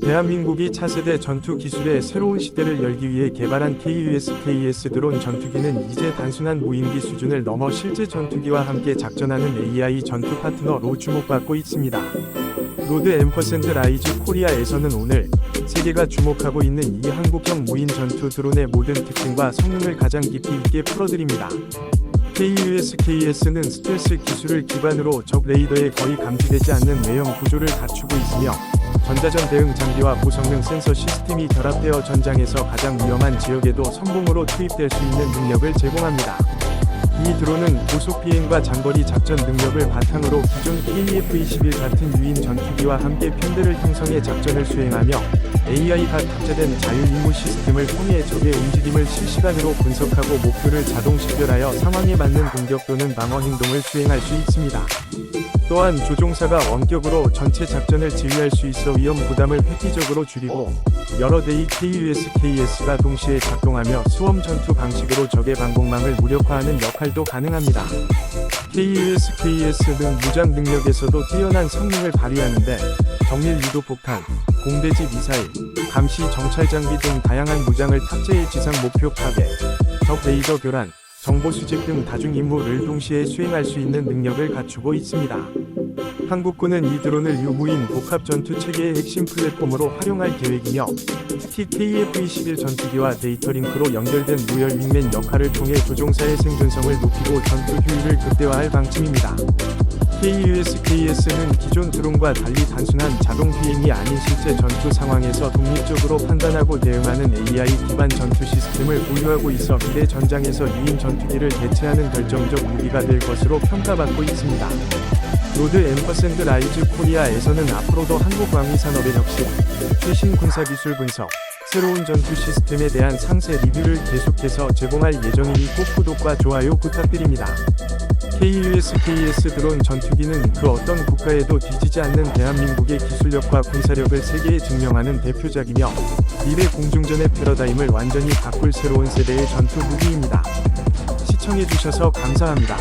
대한민국이 차세대 전투 기술의 새로운 시대를 열기 위해 개발한 KUS-KS 드론 전투기는 이제 단순한 무인기 수준을 넘어 실제 전투기와 함께 작전하는 AI 전투 파트너로 주목받고 있습니다. 로드 앰퍼센드 라이즈 코리아에서는 오늘 세계가 주목하고 있는 이 한국형 무인 전투 드론의 모든 특징과 성능을 가장 깊이 있게 풀어드립니다. KUS-KS는 스텔스 기술을 기반으로 적 레이더에 거의 감지되지 않는 외형 구조를 갖추고 있으며 전자전 대응 장비와 고성능 센서 시스템이 결합되어 전장에서 가장 위험한 지역에도 성공으로 투입될 수 있는 능력을 제공합니다. 이 드론은 고속 비행과 장거리 작전 능력을 바탕으로 기존 KF-21 같은 유인 전투기와 함께 편대를 형성해 작전을 수행하며 AI가 탑재된 자율임무 시스템을 통해 적의 움직임을 실시간으로 분석하고 목표를 자동 식별하여 상황에 맞는 공격 또는 방어 행동을 수행할 수 있습니다. 또한 조종사가 원격으로 전체 작전을 지휘할 수 있어 위험 부담을 획기적으로 줄이고 여러 대의 KUS-KS가 동시에 작동하며 수험 전투 방식으로 적의 방공망을 무력화하는 역할도 가능합니다. KUS-KS는 무장 능력에서도 뛰어난 성능을 발휘하는데 정밀 유도 폭탄, 공대지 미사일, 감시 정찰 장비 등 다양한 무장을 탑재해 지상 목표 파괴, 적 레이더 교란, 정보 수집 등 다중 임무를 동시에 수행할 수 있는 능력을 갖추고 있습니다. 한국군은 이 드론을 유무인 복합 전투 체계의 핵심 플랫폼으로 활용할 계획이며 특히 KF-21 전투기와 데이터 링크로 연결된 무열 윙맨 역할을 통해 조종사의 생존성을 높이고 전투 효율을 극대화할 방침입니다. KUS-KS는 기존 드론과 달리 단순한 자동 비행이 아닌 실제 전투 상황에서 독립적으로 판단하고 대응하는 AI 기반 전투 시스템을 보유하고 있어 미래 전장에서 유인 전투기를 대체하는 결정적 무기가 될 것으로 평가받고 있습니다. 로드 앰퍼샌드 라이즈 코리아에서는 앞으로도 한국 왕위 산업의 혁신, 최신 군사 기술 분석, 새로운 전투 시스템에 대한 상세 리뷰를 계속해서 제공할 예정이니 꼭 구독과 좋아요 부탁드립니다. KUS-KS 드론 전투기는 그 어떤 국가에도 뒤지지 않는 대한민국의 기술력과 군사력을 세계에 증명하는 대표작이며 미래 공중전의 패러다임을 완전히 바꿀 새로운 세대의 전투 무기입니다. 시청해주셔서 감사합니다.